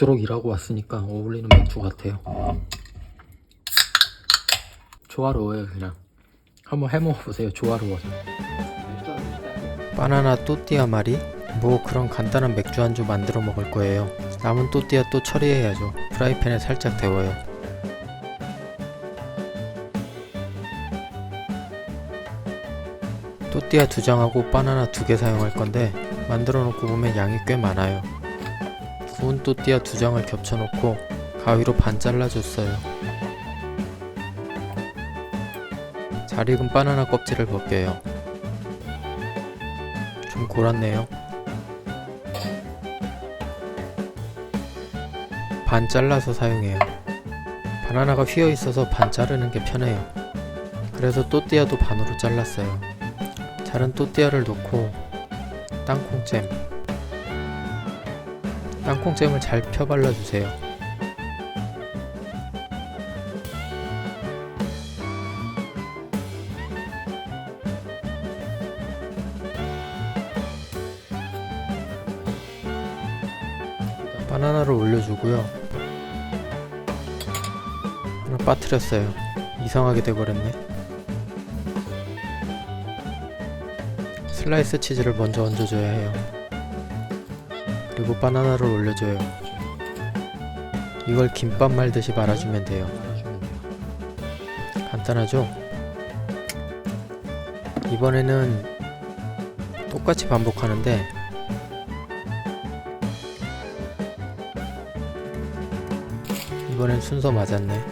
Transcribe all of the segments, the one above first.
죽도록 일하고 왔으니까 어울리는 맥주 같아요. 조화로워요 그냥. 한번 해먹어보세요. 조화로워서. 바나나 또띠아 말이? 뭐 그런 간단한 맥주 안주 만들어 먹을 거예요. 남은 또띠아 또 처리해야죠. 프라이팬에 살짝 데워요. 또띠아 두 장하고 바나나 두개 사용할 건데 만들어 놓고 보면 양이 꽤 많아요. 구운 또띠아 두 장을 겹쳐 놓고 가위로 반 잘라줬어요. 잘 익은 바나나 껍질을 벗겨요. 좀 골았네요. 반 잘라서 사용해요. 바나나가 휘어 있어서 반 자르는 게 편해요. 그래서 또띠아도 반으로 잘랐어요. 자른 또띠아를 넣고 땅콩잼 땅콩잼을 잘 펴 발라주세요. 바나나를 올려주고요. 하나 빠뜨렸어요. 이상하게 돼버렸네. 슬라이스 치즈를 먼저 얹어줘야 해요. 그리고 바나나를 올려줘요. 이걸 김밥 말듯이 말아주면 돼요. 간단하죠? 이번에는 똑같이 반복하는데 이번엔 순서 맞았네.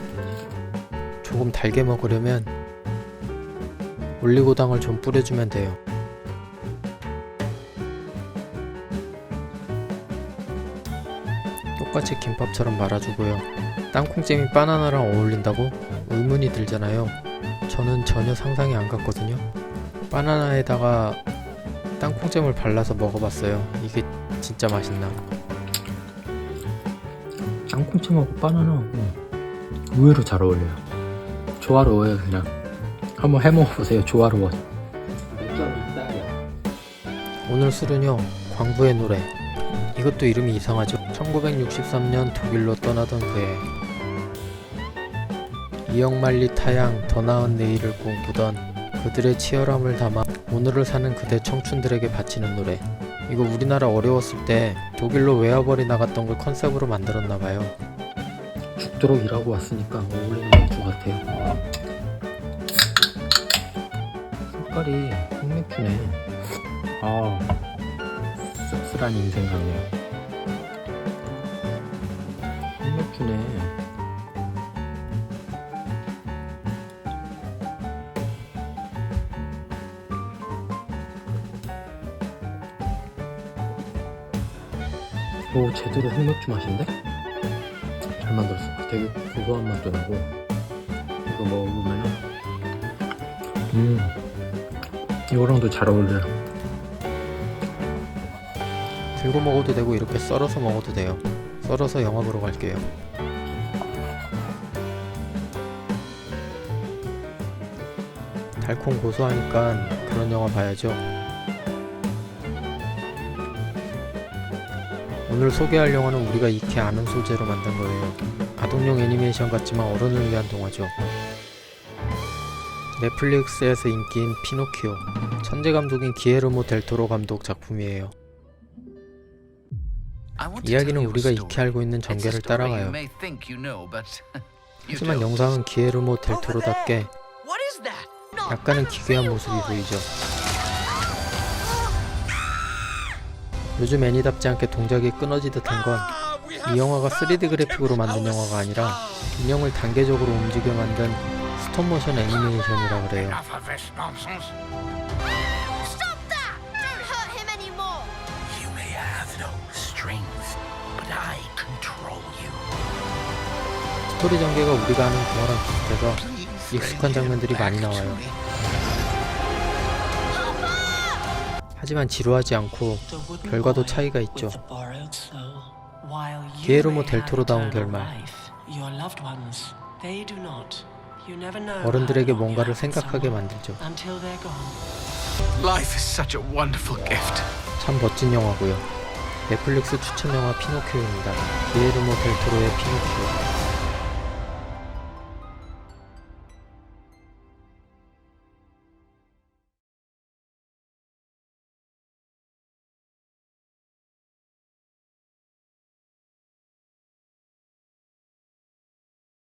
조금 달게 먹으려면 올리고당을 좀 뿌려주면 돼요. 똑같이 김밥처럼 말아주고요. 땅콩잼이 바나나랑 어울린다고 의문이 들잖아요. 저는 전혀 상상이 안 갔거든요. 바나나에다가 땅콩잼을 발라서 먹어봤어요. 이게 진짜 맛있나? 땅콩잼하고 바나나하고 의외로 잘 어울려요. 조화로워요 그냥. 한번 해먹어보세요. 조화로워. 오늘 술은요 광부의 노래. 이것도 이름이 이상하죠. 1963년 독일로 떠나던 그해 이영만리 타양 더 나은 내일을 꿈꾸던 그들의 치열함을 담아 오늘을 사는 그대 청춘들에게 바치는 노래. 이거 우리나라 어려웠을 때 독일로 외화벌이 나갔던 걸 컨셉으로 만들었나 봐요. 죽도록 일하고 왔으니까 어울리는 맥주 같아요. 색깔이 흑맥주네. 아, 씁쓸한 인생 같네요. 흑맥주네. 오 제대로 흑맥주 맛인데? 잘 만들었어. 되게 고소한 맛도 나고 이거 먹어보면은 음 이거랑도 잘 어울려요. 들고 먹어도 되고 이렇게 썰어서 먹어도 돼요. 썰어서 영화 보러 갈게요. 달콤 고소하니까 그런 영화 봐야죠. 오늘 소개할 영화는 우리가 익히 아는 소재로 만든 거예요. 아동용 애니메이션 같지만 어른을 위한 동화죠. 넷플릭스에서 인기인 피노키오. 천재 감독인 기에르모 델토로 감독 작품이에요. 이야기는 우리가 익히 알고 있는 전개를 따라가요. 하지만 영상은 기에르모 델토로답게 약간은 기괴한 모습이 보이죠. 요즘 애니답지 않게 동작이 끊어지 듯 한 건 이 영화가 3D 그래픽으로 만든 영화가 아니라 인형을 단계적으로 움직여 만든 스톱모션 애니메이션이라 그래요. Strength, but I control you. 스토리 전개가 우리가 아는 동화랑 비슷해서 익숙한 장면들이 많이 나와요. 하지만 지루하지 않고 결과도 차이가 있죠. 기에르모 델토로다운 결말. 어른들에게 뭔가를 생각하게 만들죠. Life is such a wonderful gift. 참 멋진 영화고요. 넷플릭스 추천 영화 피노키오입니다. 기에르모 델토로의 피노키오.